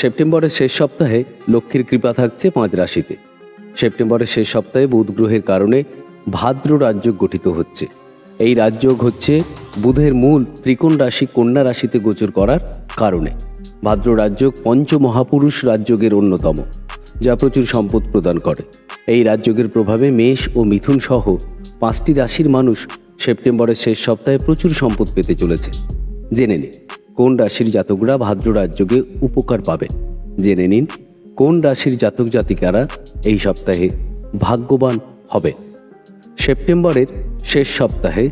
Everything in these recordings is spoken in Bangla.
সেপ্টেম্বরের শেষ সপ্তাহে লক্ষ্মীর কৃপা থাকছে পাঁচ রাশিতে। সেপ্টেম্বরের শেষ সপ্তাহে বুধ গ্রহের কারণে ভাদ্র রাজ্য গঠিত হচ্ছে। এই রাজযোগ হচ্ছে বুধের মূল ত্রিকোণ রাশি কন্যা রাশিতে গোচর করার কারণে। ভাদ্র রাজযোগ পঞ্চমহাপুরুষ রাজযোগের অন্যতম, যা প্রচুর সম্পদ প্রদান করে। এই রাজযোগের প্রভাবে মেষ ও মিথুন সহ পাঁচটি রাশির মানুষ সেপ্টেম্বরের শেষ সপ্তাহে প্রচুর সম্পদ পেতে চলেছে। জেনে নিন। কোন রাশির জাতকরা ভাদ্র রাজযোগে উপকার পাবেন? জেনে নিন, কোন রাশির জাতক জাতিকারা এই সপ্তাহে ভাগ্যবান হবে? সেপ্টেম্বরের শেষ সপ্তাহে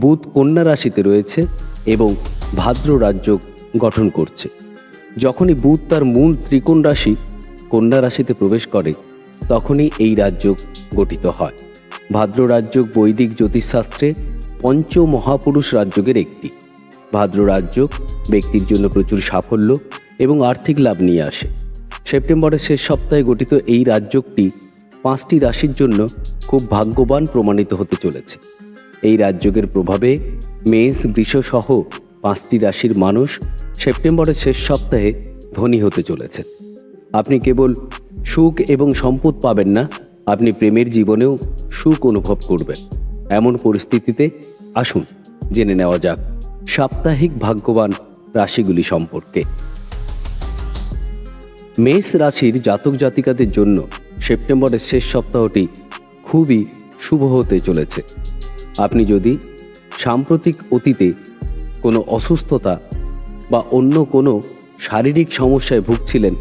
বুধ কন্যা রাশিতে রয়েছে এবং ভাদ্র রাজযোগ গঠন করছে। যখনই বুধ তার মূল ত্রিকোণ রাশি কন্যা রাশিতে প্রবেশ করে, তখনই এই রাজযোগ গঠিত হয়। ভাদ্র রাজযোগ বৈদিক জ্যোতিষশাস্ত্রে পঞ্চ মহাপুরুষ রাজযোগের একটি। ভাদ্র রাজযোগ ব্যক্তির জন্য প্রচুর সাফল্য এবং আর্থিক লাভ নিয়ে আসে। সেপ্টেম্বরের শেষ সপ্তাহে গঠিত এই রাজযোগটি পাঁচটি রাশির জন্য খুব ভাগ্যবান প্রমাণিত হতে চলেছে। এই রাজযোগের প্রভাবে মেষ, বৃষ সহ পাঁচটি রাশির মানুষ সেপ্টেম্বরের শেষ সপ্তাহে ধনী হতে চলেছে। আপনি কেবল সুখ এবং সম্পদ পাবেন না, আপনি প্রেমের জীবনেও সুখ অনুভব করবেন। এমন পরিস্থিতিতে আসুন, জেনে নেওয়া যাক সাপ্তাহিক ভাগ্যবান রাশিগুলি সম্পর্কে। মেষ রাশির জাতক জাতিকাদের জন্য সেপ্টেম্বরের শেষ সপ্তাহটি খুবই শুভ হতে চলেছে। আপনি যদি সাম্প্রতিক অতীতে কোনো অসুস্থতা বা অন্য কোনো শারীরিক সমস্যায় ভুগছিলেন,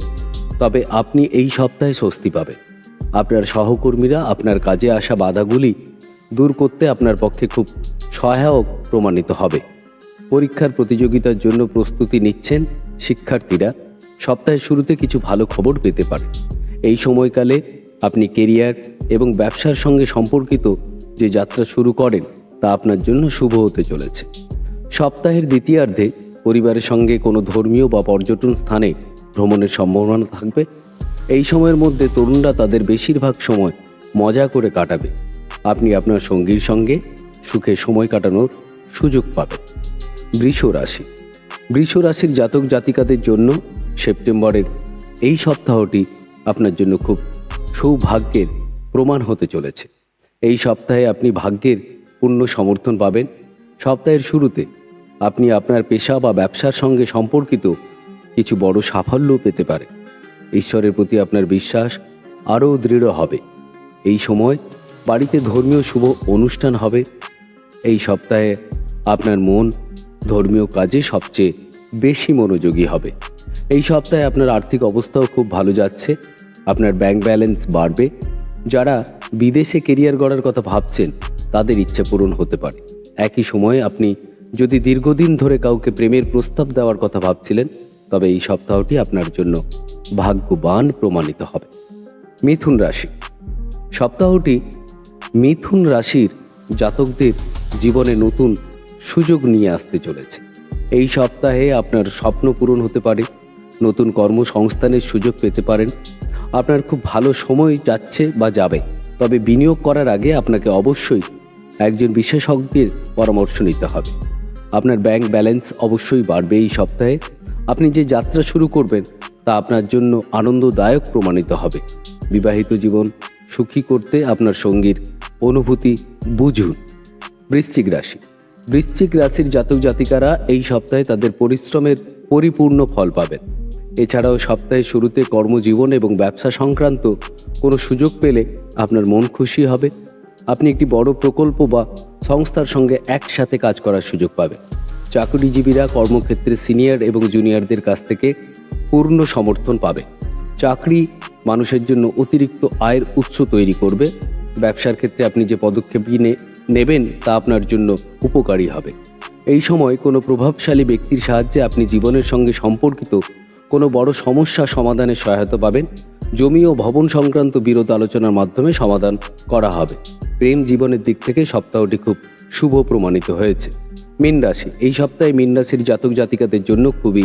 তবে আপনি এই সপ্তাহে স্বস্তি পাবেন। আপনার সহকর্মীরা আপনার কাজে আসা বাধাগুলি দূর করতে আপনার পক্ষে খুব সহায়ক প্রমাণিত হবে। পরীক্ষার প্রতিযোগিতার জন্য প্রস্তুতি নিচ্ছেন শিক্ষার্থীরা। সপ্তাহের শুরুতে কিছু ভালো খবর পেতে পারেন। এই সময়কালে আপনি কেরিয়ার এবং ব্যবসার সঙ্গে সম্পর্কিত যে যাত্রা শুরু করেন, তা আপনার জন্য শুভ হতে চলেছে। সপ্তাহের দ্বিতীয়ার্ধে পরিবারের সঙ্গে কোনো ধর্মীয় বা পর্যটন স্থানে ভ্রমণের সম্ভাবনা থাকবে। এই সময়ের মধ্যে তরুণরা তাদের বেশিরভাগ সময় মজা করে কাটাবে। আপনি আপনার সঙ্গীর সঙ্গে সুখে সময় কাটানোর সুযোগ পাবেন। বৃষ রাশি। বৃষ রাশির জাতক জাতিকাদের জন্য সেপ্টেম্বরের এই সপ্তাহটি আপনার জন্য খুব সৌভাগ্যের প্রমাণ হতে চলেছে। এই সপ্তাহে আপনি ভাগ্যের পূর্ণ সমর্থন পাবেন। সপ্তাহের শুরুতে আপনি আপনার পেশা বা ব্যবসার সঙ্গে সম্পর্কিত কিছু বড় সাফল্য পেতে পারেন ঈশ্বরের প্রতি আপনার বিশ্বাস আরও দৃঢ় হবে। এই সময় বাড়িতে ধর্মীয় শুভ অনুষ্ঠান হবে। এই সপ্তাহে আপনার মন ধর্মীয় কাজে সবচেয়ে বেশি মনোযোগী হবে। এই সপ্তাহে আপনার আর্থিক অবস্থাও খুব ভালো যাচ্ছে, আপনার ব্যাংক ব্যালেন্স বাড়বে। যারা বিদেশে কেরিয়ার গড়ার কথা ভাবছেন, তাদের ইচ্ছে পূরণ হতে পারে। একই সময়ে আপনি যদি দীর্ঘদিন ধরে কাউকে প্রেমের প্রস্তাব দেওয়ার কথা ভাবছিলেন, তবে এই সপ্তাহটি আপনার জন্য ভাগ্যবান প্রমাণিত হবে। মিথুন রাশি। সপ্তাহটি মিথুন রাশির জাতকদের জীবনে নতুন সুযোগ নিয়ে আসতে চলেছে। এই সপ্তাহে আপনার স্বপ্ন পূরণ হতে পারে, নতুন কর্মসংস্থানের সুযোগ পেতে পারেন, আপনার খুব ভালো সময় যাচ্ছে বা যাবে, তবে বিনিয়োগ করার আগে আপনাকে অবশ্যই একজন বিশেষজ্ঞের পরামর্শ নিতে হবে। আপনার ব্যাংক ব্যালেন্স অবশ্যই বাড়বে এই সপ্তাহে, আপনি যে যাত্রা শুরু করবেন তা আপনার জন্য আনন্দদায়ক প্রমাণিত হবে। বিবাহিত জীবন, সুখী করতে আপনার সঙ্গীর অনুভূতি বুঝুন। বৃশ্চিক রাশি। বৃশ্চিক রাশির জাতক জাতিকারা এই সপ্তাহে তাদের পরিশ্রমের পরিপূর্ণ ফল পাবেন। এছাড়াও সপ্তাহের শুরুতে কর্মজীবন এবং ব্যবসা সংক্রান্ত কোনো সুযোগ পেলে আপনার মন খুশি হবে। আপনি একটি বড় প্রকল্প বা সংস্থার সঙ্গে একসাথে কাজ করার সুযোগ পাবেন। চাকরিজীবীরা কর্মক্ষেত্রে সিনিয়র এবং জুনিয়রদের কাছ থেকে পূর্ণ সমর্থন পাবে। চাকরি মানুষের জন্য অতিরিক্ত আয়ের উৎস তৈরি করবে ব্যবসার ক্ষেত্রে আপনি যে পদক্ষেপই নে- নেবেন তা আপনার জন্য উপকারী হবে। এই সময় কোনো প্রভাবশালী ব্যক্তির সাহায্যে আপনি জীবনের সঙ্গে সম্পর্কিত কোনো বড় সমস্যা সমাধানে সহায়তা পাবেন। জমি ও ভবন সংক্রান্ত বিরোধ আলোচনার মাধ্যমে সমাধান করা হবে। প্রেম জীবনের দিক থেকে সপ্তাহটি খুব শুভ প্রমাণিত হয়েছে। মীন রাশি, এই সপ্তাহে মীন রাশির জাতক জাতিকাদের জন্য খুবই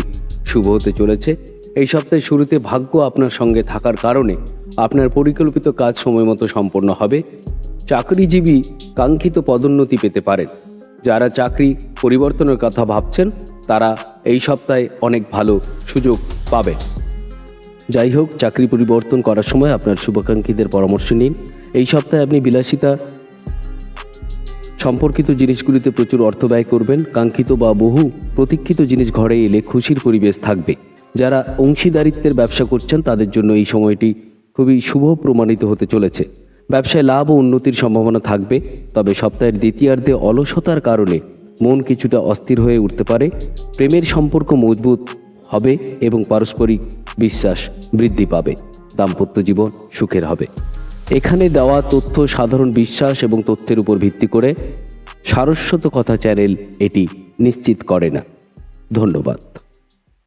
শুভ হতে চলেছে। এই সপ্তাহের শুরুতে ভাগ্য আপনার সঙ্গে থাকার কারণে আপনার পরিকল্পিত কাজ সময় মতো সম্পন্ন হবে। চাকরিজীবী কাঙ্ক্ষিত পদোন্নতি পেতে পারেন। যারা চাকরি পরিবর্তনের কথা ভাবছেন, তারা এই সপ্তাহে অনেক ভালো সুযোগ পাবেন। যাই হোক, চাকরি পরিবর্তন করার সময় আপনার শুভাকাঙ্ক্ষীদের পরামর্শ নিন। এই সপ্তাহে আপনি বিলাসিতা সম্পর্কিত জিনিসগুলিতে প্রচুর অর্থ ব্যয় করবেন। কাঙ্ক্ষিত বা বহু প্রতীক্ষিত জিনিস ঘরে এলে খুশির পরিবেশ থাকবে। যারা অংশীদারিত্বের ব্যবসা করছেন, তাদের জন্য এই সময়টি খুবই শুভ প্রমাণিত হতে চলেছে। ব্যবসায় লাভ ও উন্নতির সম্ভাবনা থাকবে, তবে সপ্তাহের দ্বিতীয়ার্ধে অলসতার কারণে মন কিছুটা অস্থির হয়ে উঠতে পারে। প্রেমের সম্পর্ক মজবুত হবে এবং পারস্পরিক বিশ্বাস বৃদ্ধি পাবে। দাম্পত্য জীবন সুখের হবে। এখানে দেওয়া তথ্য সাধারণ বিশ্বাস এবং তথ্যের উপর ভিত্তি করে সারস্বত কথা চ্যানেল এটি নিশ্চিত করে না। ধন্যবাদ।